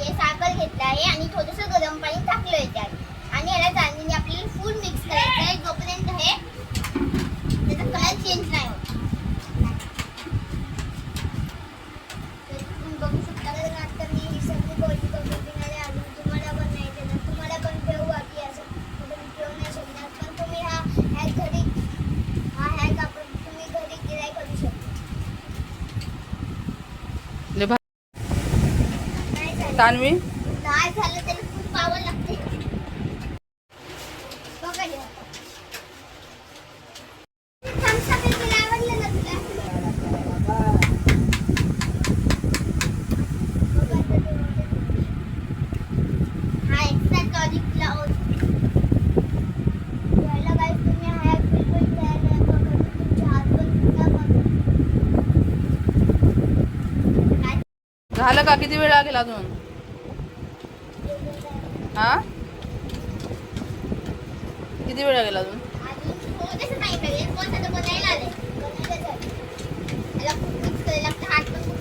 आहे साखर घेतला आहे आणि थोडंसं गरम पाणी टाकलं आहे त्यात. आणि याला चांदीने आपल्याला फूल मिक्स करायचं आहे. जोपर्यंत हे त्याचा कलर चेंज नाही होत. बघू शकता मी सगळी गोष्टी करून देणार तुम्हाला पण नाही देणार तुम्हाला पण ठेवू बाकी असं. ठेवू नाही शकणार पण तुम्ही हा घरी काय झालं का? किती वेळ लागेल अजून? हा? किती वेळ लागेल अजून? अजून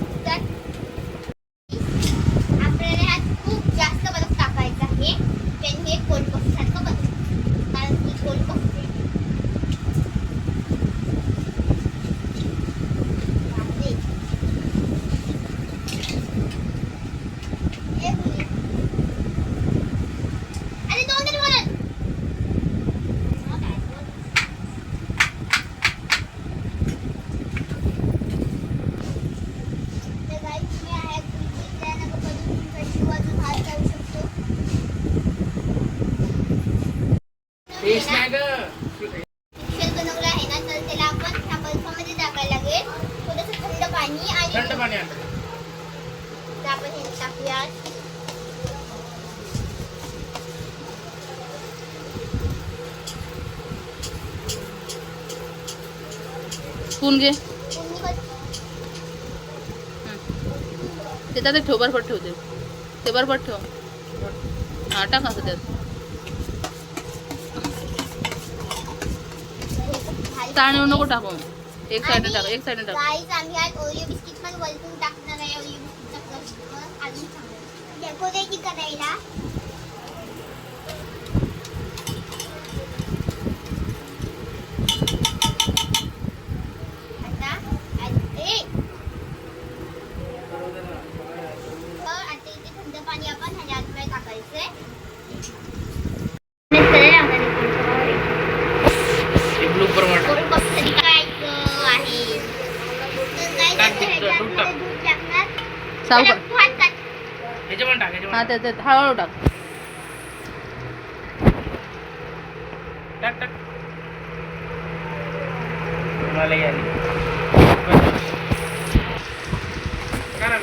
मिक्सर बनवलं आहे ना तर त्याला आपण ह्या बर्फामध्ये टाकायला लागेल थोडंसं थंड पाणी आणि थंड पाणी आपण हे टाकूया स्पून घे ते त्यात ठेव बरफट ठेवते ते बरफट ठेव हा टाक असं त्यात ताणीवर नको टाकू. एक साईडने टाक एक साईडने टाक. आम्ही आज ओरिओ बिस्किट पण वरतून टाकणार आहे ओरिओ बिस्किटचा क्रस्ट अजून चांगलं डेकोरेट करायला आता आ- ए! तर आता इथे थंड पाणी आपण ह्याच्या आतमध्ये टाकायचंय ब्लू परमाट गोल कपसाठी करायचं आहे तर काय टाक करायचं दूध, दूध टाक. ह्याच्यामध्ये दूध टाकणार भात टाक. ह्याच्यामध्ये टाक हा ह्याच्यामध्ये हळूहळू टाक. टाक मला करा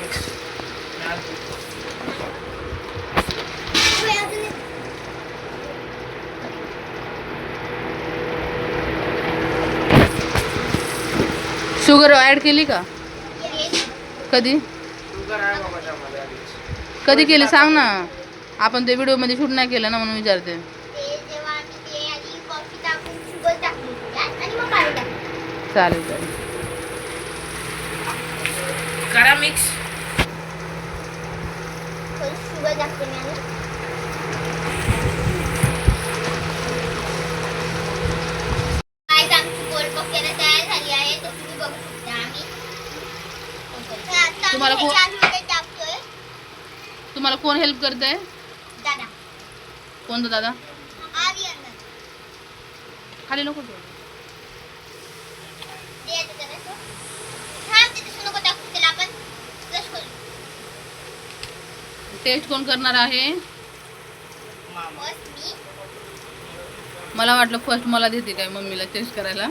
शुगर ऍड केली का? कधी? कभी के लिए संग ना. अपन तो वीडियो मे शूट नहीं के ना मन विचारते. तुम्हारा तुम्हाला कोण हेल्प करत आहे कोणतं दादा? खाली नको टेस्ट कोण करणार आहे? मला वाटलं फर्स्ट मला देते काय मम्मीला टेस्ट करायला.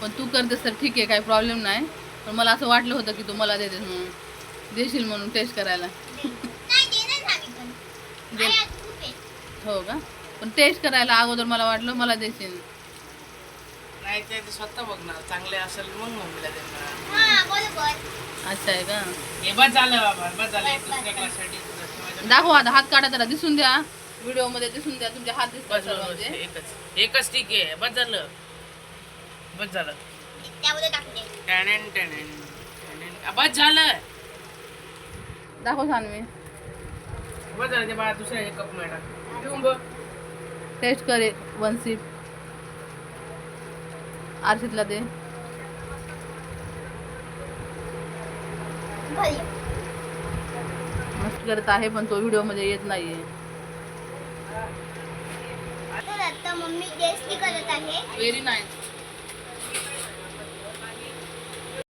पण तू करतेस तर ठीक आहे काही प्रॉब्लेम नाही. पण मला असं वाटलं होतं की तू मला देतेस म्हणून. देशील म्हणून टेस्ट करायला नाही देणार आम्ही पण दे आहे आज खूप आहे हो का? पण टेस्ट करायला अगोदर मला वाटलं मला देशील. नाही ते ते स्वतः बघणार. चांगले असेल मग मम्मीला देणार हा अच्छा आहे का? हे बस झालं बाबा. बस झालं. एक दुसऱ्या क्लाससाठी दाखव आता हात काढा त्याला. दिसून द्या. व्हिडिओमध्ये दिसून द्या. तुमचे हात दिसतात एकच. एकच ठीक आहे. बस झालं. बस झालं. टॅनेन टॅनेन. बस झालं. दाखव सानवी. बस ते बाळा दुसऱ्या कप बघ टेस्ट कर वन सिप आरशीतला दे. भरी मस्त करत आहे पण तो व्हिडिओमध्ये येत नाहीये. तर आता मम्मी टेस्ट करत आहे. Very nice